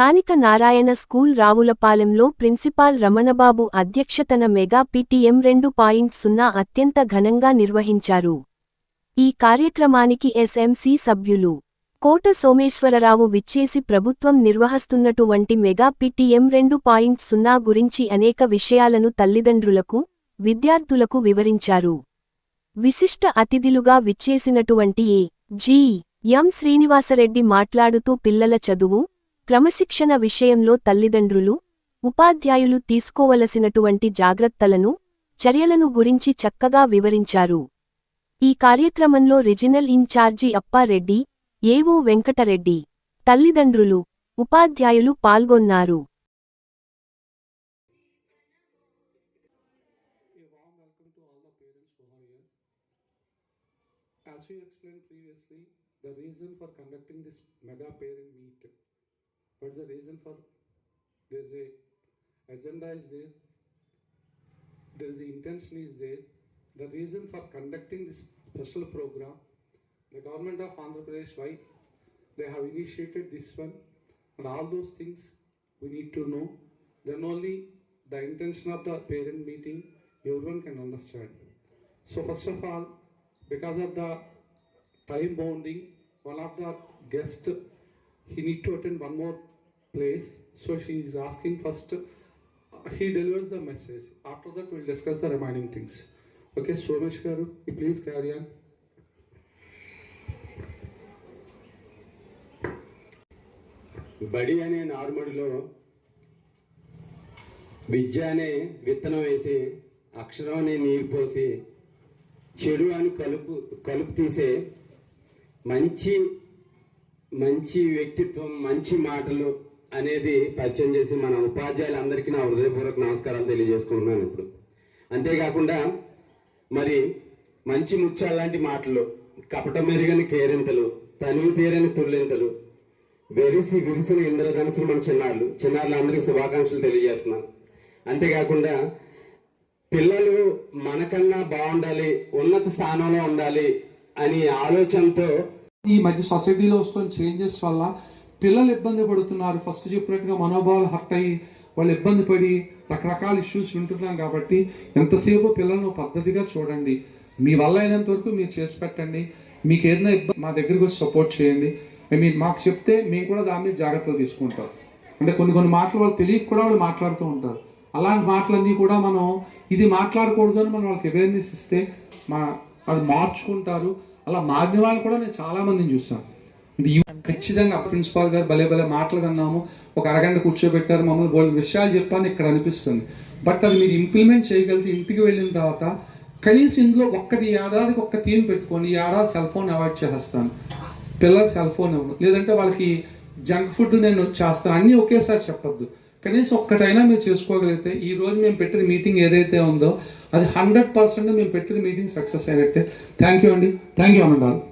స్థానిక నారాయణ స్కూల్ రావులపాలెంలో ప్రిన్సిపాల్ రమణబాబు అధ్యక్షతన మెగా పిటిఎం రెండు పాయింట్ సున్నా అత్యంత ఘనంగా నిర్వహించారు. ఈ కార్యక్రమానికి ఎస్ఎంసీ సభ్యులు కోట సోమేశ్వరరావు విచ్చేసి ప్రభుత్వం నిర్వహస్తున్నటువంటి మెగా పిటిఎం రెండు పాయింట్ సున్నా గురించి అనేక విషయాలను తల్లిదండ్రులకు విద్యార్థులకు వివరించారు. విశిష్ట అతిథులుగా విచ్చేసినటువంటి ఏ జి ఎం శ్రీనివాసరెడ్డి మాట్లాడుతూ పిల్లల చదువు క్రమశిక్షణ విషయంలో తల్లిదండ్రులు ఉపాధ్యాయులు తీసుకోవలసినటువంటి జాగ్రత్తలను చర్యలను గురించి చక్కగా వివరించారు. ఈ కార్యక్రమంలో రిజినల్ ఇన్ఛార్జి అప్పారెడ్డి ఏవో వెంకటరెడ్డి తల్లిదండ్రులు ఉపాధ్యాయులు పాల్గొన్నారు. As we explained previously, the reason for conducting this mega parent meet, what's the reason for, there's a agenda is there, there is a intention is there. The reason for conducting this special program, the government of Andhra Pradesh, why they have initiated this one, and all those things we need to know. Then only the intention of the parent meeting, everyone can understand. So first of all, because of the time bounding, one of the guest, he need to attend one more place. So she is asking first, uh, he delivers the message. After that, we'll discuss the remaining things. Okay, Somesh garu, you please carry on. బడి అనే నారుమడిలో విద్య అనే విత్తనం వేసి అక్షరం అనే నీరు పోసి చెడు అని కలుపు కలుపు తీసే మంచి మంచి వ్యక్తిత్వం మంచి మాటలు అనేది పరిచయం చేసి మన ఉపాధ్యాయులందరికీ నా హృదయపూర్వక నమస్కారాలు తెలియజేసుకుంటున్నాను ఇప్పుడు. అంతేకాకుండా మరి మంచి ముత్యాల లాంటి మాటలు కపట మెరుగని కేరింతలు తనివి తీరని తుళ్ళింతలు వెరిసి విరిసిన ఇంద్రధనుసులు మన చిన్నారులు చిన్నారులు అందరికీ శుభాకాంక్షలు తెలియజేస్తున్నాను. అంతేకాకుండా పిల్లలు మనకన్నా బాగుండాలి ఉన్నత స్థానంలో ఉండాలి అని ఆలోచనతో ఈ మధ్య సొసైటీలో వస్తున్న చేంజెస్ వల్ల పిల్లలు ఇబ్బంది పడుతున్నారు. ఫస్ట్ చెప్పినట్టుగా మనోభావాలు హర్ట్ అయ్యి వాళ్ళు ఇబ్బంది పడి రకరకాల ఇష్యూస్ వింటున్నాం కాబట్టి ఎంతసేపు పిల్లలను పద్ధతిగా చూడండి. మీ వల్ల అయినంత వరకు మీరు చేసి పెట్టండి. మీకు ఏదైనా ఇబ్బంది మా దగ్గరికి వచ్చి సపోర్ట్ చేయండి. మీరు మాకు చెప్తే మేము కూడా దాని మీద జాగ్రత్తలు తీసుకుంటాం. అంటే కొన్ని కొన్ని మాటలు వాళ్ళు తెలియక కూడా వాళ్ళు మాట్లాడుతూ ఉంటారు. అలాంటి మాటలన్నీ కూడా మనం ఇది మాట్లాడకూడదు అని మనం వాళ్ళకి అవేర్నెస్ ఇస్తే మా అది మార్చుకుంటారు. అలా మారిన వాళ్ళు కూడా నేను చాలా మందిని చూసాను ఖచ్చితంగా ప్రిన్సిపాల్ గారు భలే భలే మాటలు కన్నాము ఒక అరగంట కూర్చోబెట్టారు మమ్మల్ని బోల్డ్ విషయాలు చెప్పాను ఇక్కడ అనిపిస్తుంది. బట్ అది మీరు ఇంప్లిమెంట్ చేయగలిగితే ఇంటికి వెళ్ళిన తర్వాత కనీసం ఇందులో ఒక్కటి ఏడాదికి ఒక్క థీమ్ పెట్టుకొని ఈ ఏడాది సెల్ ఫోన్ అవాయిడ్ చేస్తాను పిల్లలకు సెల్ ఫోన్ ఇవ్వను. లేదంటే వాళ్ళకి జంక్ ఫుడ్ నేను చేస్తాను. అన్నీ ఒకేసారి చెప్పొద్దు. కనీసం ఒక్కటైనా మీరు చేసుకోగలిగితే ఈ రోజు మేము పెట్టిన మీటింగ్ ఏదైతే ఉందో అది హండ్రెడ్ పర్సెంట్ మేము పెట్టిన మీటింగ్ సక్సెస్ అయినట్టే. థ్యాంక్ యూ అండి. థ్యాంక్ యూ అనండి